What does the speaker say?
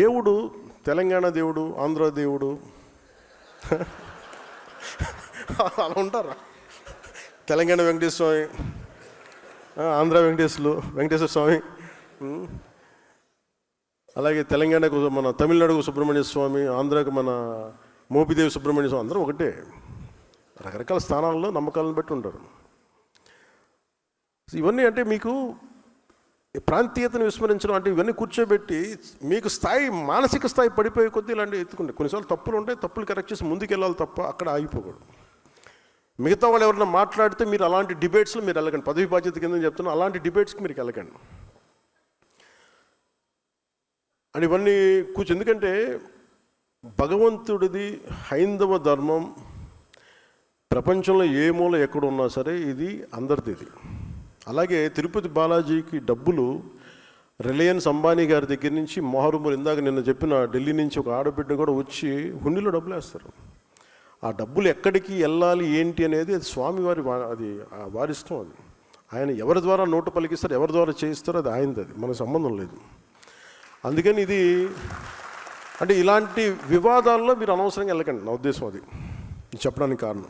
దేవుడు తెలంగాణ దేవుడు ఆంధ్ర దేవుడు. అలా ఉంటారా? తెలంగాణ వెంకటేశ్వర స్వామి ఆంధ్ర వెంకటేశ్వరులు వెంకటేశ్వర స్వామి. అలాగే తెలంగాణకు మన తమిళనాడుకు సుబ్రహ్మణ్య స్వామి ఆంధ్రాకు మన మోపిదేవి సుబ్రహ్మణ్య స్వామి అందరూ ఒకటే. రకరకాల స్థానాల్లో నమ్మకాలను బట్టి ఉంటారు. ఇవన్నీ అంటే మీకు ప్రాంతీయతను విస్మరించడం అంటే ఇవన్నీ కూర్చోబెట్టి మీకు స్థాయి మానసిక స్థాయి పడిపోయే కొద్దీ ఇలాంటివి ఎత్తుకుంటే కొన్నిసార్లు తప్పులు ఉంటాయి తప్పులు కరెక్ట్ చేసి ముందుకెళ్ళాలి తప్ప అక్కడ ఆగిపోకూడదు. మిగతా వాళ్ళు ఎవరైనా మాట్లాడితే మీరు అలాంటి డిబేట్స్లో మీరు వెళ్ళకండి. పదవి బాధ్యత కింద చెప్తున్నా అలాంటి డిబేట్స్కి మీరు వెళ్ళకండి. అని ఇవన్నీ కూర్చో ఎందుకంటే భగవంతుడిది హైందవ ధర్మం ప్రపంచంలో ఏ మూల ఎక్కడ ఉన్నా సరే ఇది అందరిది ఇది అలాగే తిరుపతి బాలాజీకి డబ్బులు రిలయన్స్ అంబానీ గారి దగ్గర నుంచి మొహరుమూరు ఇందాక నిన్న చెప్పిన ఢిల్లీ నుంచి ఒక ఆడబిడ్డ కూడా వచ్చి హుండీలో డబ్బులు వేస్తారు. ఆ డబ్బులు ఎక్కడికి వెళ్ళాలి ఏంటి అనేది అది స్వామివారి వా- అది వారిష్టం అది. ఆయన ఎవరి ద్వారా నోటు పలికిస్తారు ఎవరి ద్వారా చేయిస్తారో అది ఆయనది అది మనకు సంబంధం లేదు. అందుకని ఇది అంటే ఇలాంటి వివాదాల్లో మీరు అనవసరంగా వెళ్ళకండి నా ఉద్దేశం అది. చెప్పడానికి కారణం.